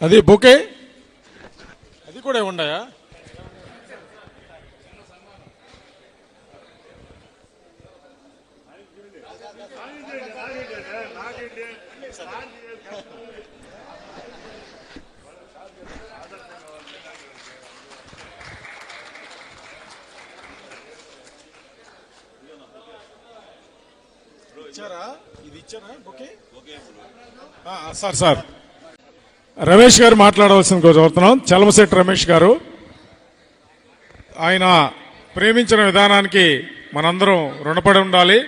అది బొకే? అది కూడా ఉన్నాయా ఇచ్చారా? ఇది ఇచ్చారా? బొకే? ఆ, సార్ సార్. రమేష్ గారు మాట్లాడవలసిన కోరుతున్నాం చలమశెట్టి రమేష్ గారు. ఆయన ప్రేమించిన విధానానికి మనందరం రుణపడి ఉండాలి.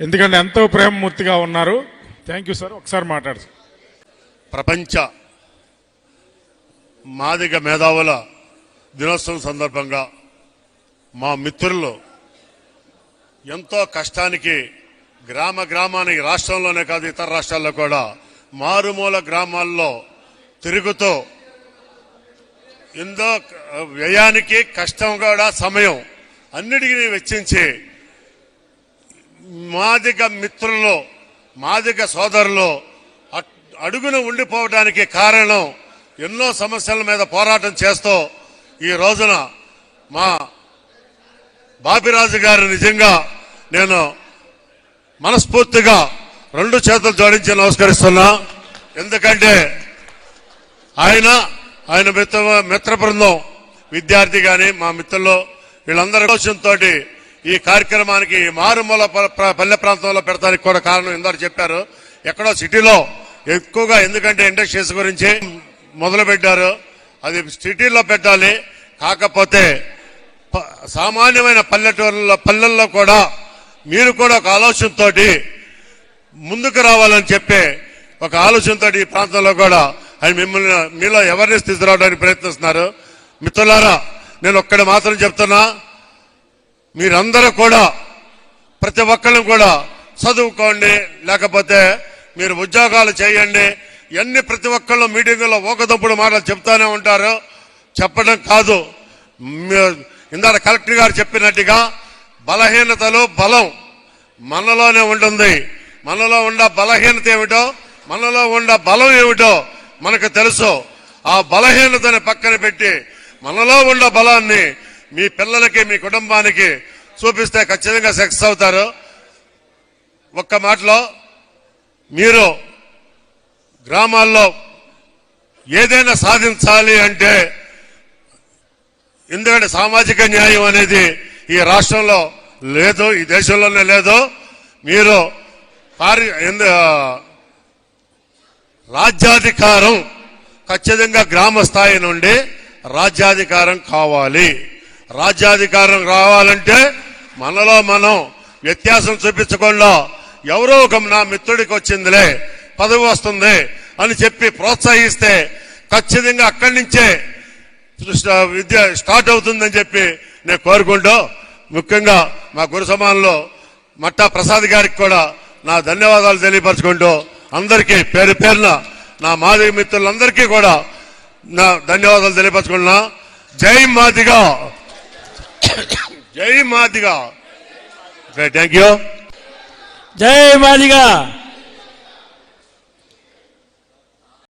ఎందుకంటే ఎంతో ప్రేమమూర్తిగా ఉన్నారు. థ్యాంక్ యూ సార్ ఒకసారి మాట్లాడు ప్రపంచ మాదిగ మేధావుల దినోత్సవం సందర్భంగా మా మిత్రులు ఎంతో కష్టానికి గ్రామ గ్రామానికి రాష్ట్రంలోనే కాదు ఇతర రాష్ట్రాల్లో కూడా మారుమూల గ్రామాల్లో తిరుగుతూ ఎంతో వ్యయానికి కష్టం కూడా సమయం అన్నిటికీ వెచ్చించి మాదిగ మిత్రులు మాదిగ సోదరులు అడుగున ఉండిపోవడానికి కారణం ఎన్నో సమస్యల మీద పోరాటం చేస్తూ ఈ రోజున మా బాపిరాజు గారు నిజంగా నేను మనస్ఫూర్తిగా రెండు చేతులు జోడించి నమస్కరిస్తున్నా. ఎందుకంటే ఆయన ఆయన మిత్ర మిత్ర బృందం. విద్యార్థి కానీ మా మిత్రులు వీళ్ళందరి ఆలోచనతో ఈ కార్యక్రమానికి మారుమూల ప- పల్లె ప్రాంతంలో పెడతానికి కూడా కారణం ఇందాక చెప్పారు. ఎక్కడో సిటీలో ఎక్కువగా ఎందుకంటే ఇండస్ట్రీస్ గురించి మొదలు పెట్టారు అది సిటీలో పెట్టాలి. కాకపోతే ప- సామాన్యమైన పల్లెటూరులో పల్లెల్లో కూడా మీరు కూడా ఒక ఆలోచనతోటి ముందుకు రావాలని చెప్పే ఒక ఆలోచనతోటి ఈ ప్రాంతంలో కూడా ఆయన మిమ్మల్ని మీలో అవేర్నెస్ తీసుకురావడానికి ప్రయత్నిస్తున్నారు. మిత్రులారా నేను ఒక్కడి మాత్రం చెప్తున్నా మీరందరూ కూడా ప్రతి ఒక్కరిని కూడా చదువుకోండి లేకపోతే మీరు ఉద్యోగాలు చేయండి. ఎన్ని ప్రతి ఒక్కళ్ళు మీటింగుల్లో ఊకదప్పుడు మాటలు చెప్తానే ఉంటారు. చెప్పడం కాదు. మీ- ఇందాక కలెక్టర్ గారు చెప్పినట్టుగా బలహీనతలు బలం మనలోనే ఉంటుంది. మనలో ఉన్న బలహీనత ఏమిటో మనలో ఉన్న బలం ఏమిటో మనకు తెలుసు ఆ బలహీనతని పక్కన పెట్టి మనలో ఉన్న బలాన్ని మీ పిల్లలకి మీ కుటుంబానికి చూపిస్తే ఖచ్చితంగా సక్సెస్ అవుతారు. ఒక్క మాటలో మీరు గ్రామాల్లో ఏదైనా సాధించాలి అంటే ఎందుకంటే సామాజిక న్యాయం అనేది ఈ రాష్ట్రంలో లేదు ఈ దేశంలోనే లేదు. మీరు పారి ఎందు- రాజ్యాధికారం ఖచ్చితంగా గ్రామ స్థాయి నుండి రాజ్యాధికారం కావాలి. రాజ్యాధికారం రావాలంటే మనలో మనం వ్యత్యాసం చూపించకుండా ఎవరో ఒక నా మిత్రుడికి వచ్చిందిలే పదవి వస్తుంది అని చెప్పి ప్రోత్సహిస్తే ఖచ్చితంగా అక్కడి నుంచే విద్య స్టార్ట్ అవుతుందని చెప్పి నేను కోరుకుంటూ ముఖ్యంగా మా గురు సమానంలో మట్టా ప్రసాద్ గారికి కూడా నా ధన్యవాదాలు తెలియపరచుకుంటూ అందరికీ పేరు పేరున నా మాదిగ మిత్రులందరికీ కూడా నా ధన్యవాదాలు తెలియపరచుకుంటున్నా. జై మాదిగా. జై మాదిగా. ఓకే థ్యాంక్ యూ జై మాదిగా.